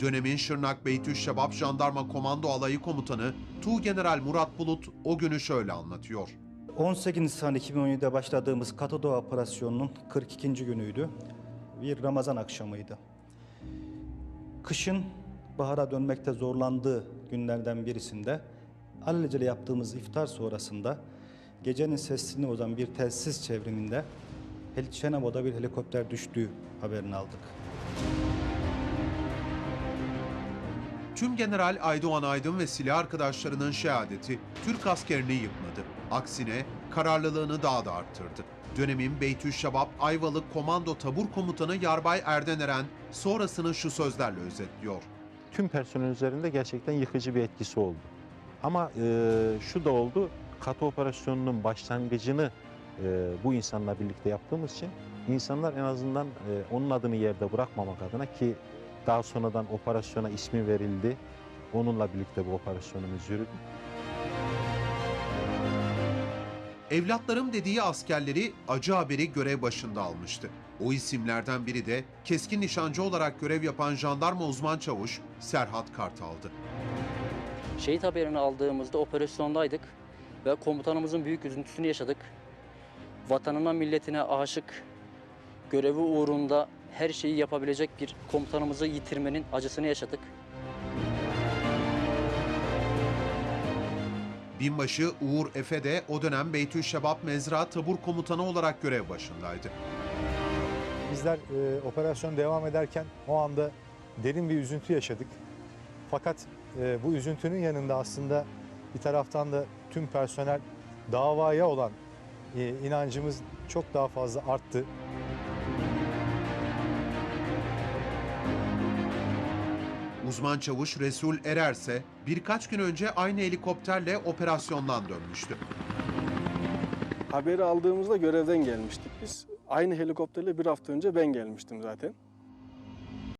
Dönemin Şırnak Beytüşşebap Jandarma Komando Alayı Komutanı Tuğgeneral Murat Bulut o günü şöyle anlatıyor. 18 Nisan 2017'de başladığımız Katodoğa operasyonunun 42. günüydü. Bir Ramazan akşamıydı. Kışın bahara dönmekte zorlandığı günlerden birisinde alelacele yaptığımız iftar sonrasında gecenin sessizliğini bozan bir telsiz çevriminde Şenamo'da bir helikopter düştüğü haberini aldık. Tüm General Aydoğan Aydın ve silah arkadaşlarının şehadeti Türk askerini yıkmadı. Aksine kararlılığını daha da arttırdı. Dönemin Beytüşşebap Ayvalık Komando Tabur Komutanı Yarbay Erden Eren sonrasını şu sözlerle özetliyor. tüm personel üzerinde gerçekten yıkıcı bir etkisi oldu. Ama e, şu da oldu, katı operasyonunun başlangıcını e, bu insanla birlikte yaptığımız için insanlar en azından e, onun adını yerde bırakmamak adına ki daha sonradan operasyona ismi verildi. Onunla birlikte bu operasyonumuz yürüdü. Evlatlarım dediği askerleri acı haberi görev başında almıştı. O isimlerden biri de keskin nişancı olarak görev yapan jandarma uzman çavuş Serhat Kartal'dı. Şehit haberini aldığımızda operasyondaydık ve komutanımızın büyük üzüntüsünü yaşadık. Vatanına, milletine aşık, görevi uğrunda her şeyi yapabilecek bir komutanımızı yitirmenin acısını yaşadık. Binbaşı Uğur Efe de o dönem Beytüşşebap Mezra Tabur Komutanı olarak görev başındaydı. Bizler e, operasyon devam ederken o anda derin bir üzüntü yaşadık. Fakat e, bu üzüntünün yanında aslında bir taraftan da tüm personel davaya olan e, inancımız çok daha fazla arttı. Uzman çavuş Resul Erer ise birkaç gün önce aynı helikopterle operasyondan dönmüştü. Haberi aldığımızda görevden gelmiştik biz. Aynı helikopterle bir hafta önce ben gelmiştim zaten.